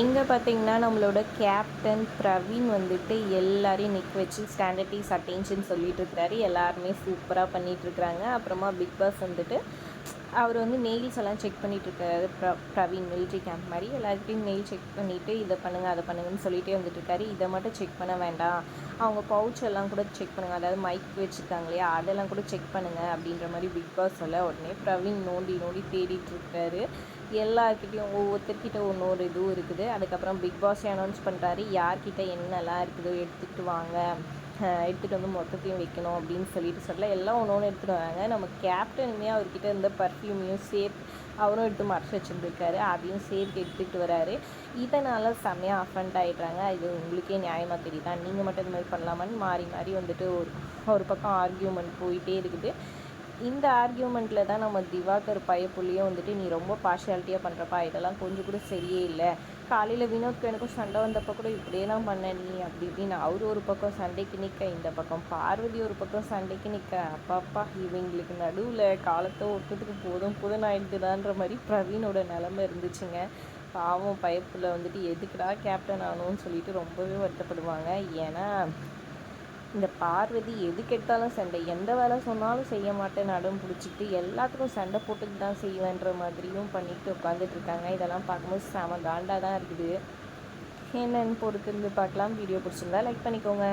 இங்கே பார்த்தீங்கன்னா நம்மளோட கேப்டன் பிரவீன் வந்துட்டு எல்லாரையும் நிற்க வச்சு ஸ்டாண்டர்ட் அட்டென்ஷன் சொல்லிட்டு இருக்கிறாரு. எல்லாருமே சூப்பராக பண்ணிட்டு இருக்கிறாங்க. அப்புறமா பிக் பாஸ் வந்துட்டு அவர் வந்து நெயில்ஸ் எல்லாம் செக் பண்ணிகிட்டு இருக்காரு ப்ர பிரவீன் மிலிட்ரி கேம்ப் மாதிரி. எல்லாருக்கிட்டையும் நெயில் செக் பண்ணிவிட்டு இதை பண்ணுங்கள் அதை பண்ணுங்கன்னு சொல்லிகிட்டே வந்துட்டுருக்காரு. இதை மட்டும் செக் பண்ண வேண்டாம். அவங்க பவுச் எல்லாம் கூட செக் பண்ணுங்கள் அதாவது மைக் வச்சுருக்காங்க இல்லையா? அதெல்லாம் கூட செக் பண்ணுங்கள் அப்படின்ற மாதிரி பிக் பாஸ் சொல்ல உடனே பிரவீன் நோண்டி நோண்டி தேடிட்டு இருக்காரு எல்லாருக்கிட்டையும் ஒவ்வொருத்தர்கிட்ட ஒன்று இதுவும் இருக்குது. அதுக்கப்புறம் பிக் பாஸே அனௌன்ஸ் பண்ணுறாரு யார்கிட்ட என்னெல்லாம் இருக்குதோ எடுத்துகிட்டு வாங்க. எடுத்துகிட்டு வந்து மொத்தத்தையும் வைக்கணும் அப்படின்னு சொல்லிட்டு சொல்ல எல்லாம் ஒன்று ஒன்று எடுத்துகிட்டு வராங்க. நம்ம கேப்டனுமே அவர்கிட்ட இருந்த பர்ஃப்யூமையும் சேர்த்து அவரும் எடுத்து மறைச்சி வச்சுருந்துருக்காரு. அதையும் சேர்த்து எடுத்துகிட்டு வராரு. இதனால் செம்மையாக அஃபண்ட் ஆகிடுறாங்க இது உங்களுக்கே நியாயமாக தெரியுதா? நீங்கள் மட்டும் இது மாதிரி பண்ணலாமான்னு மாறி மாறி வந்துட்டு ஒரு ஒரு பக்கம் ஆர்கியூமெண்ட் போயிட்டே இருக்குது. இந்த ஆர்கியூமெண்ட்டில் தான் நம்ம திவாகர் பயப்புள்ளியும் வந்துட்டு நீ ரொம்ப பார்ஷியாலிட்டியாக பண்ணுறப்பா இதெல்லாம் கொஞ்சம் கூட சரியே இல்லை. காலையில் வினோத்க்கு எனக்கும் சண்டை வந்தப்போ கூட இப்படியே தான் பண்ண நீ அப்படி இப்படின்னு அவர் ஒரு பக்கம் சண்டைக்கு நிற்க இந்த பக்கம் பார்வதி ஒரு பக்கம் சண்டைக்கு நிற்க அப்பாப்பா இவங்களுக்கு நடுவில் காலத்தை ஒட்டுறதுக்கு போதும் புதன் மாதிரி பிரவீனோட நிலமை இருந்துச்சுங்க. பாவம் பயப்பில் வந்துட்டு எதுக்குடா கேப்டன் ஆகணும்னு சொல்லிட்டு ரொம்பவே வருத்தப்படுவாங்க. ஏன்னா இந்த பார்வதி எது கெட்டாலும் சண்டை. எந்த வேலை சொன்னாலும் செய்ய மாட்டேன் நடம் பிடிச்சிட்டு எல்லாத்துக்கும் சண்டை போட்டுட்டு தான் செய்வேன்ற மாதிரியும் பண்ணிட்டு உட்காந்துட்டு இருக்காங்க. இதெல்லாம் பார்க்கும்போது செம காண்டாக தான் இருக்குது. என்னன்னு பொறுத்திருந்து பார்க்கலாம். வீடியோ பிடிச்சிருந்தா லைக் பண்ணிக்கோங்க.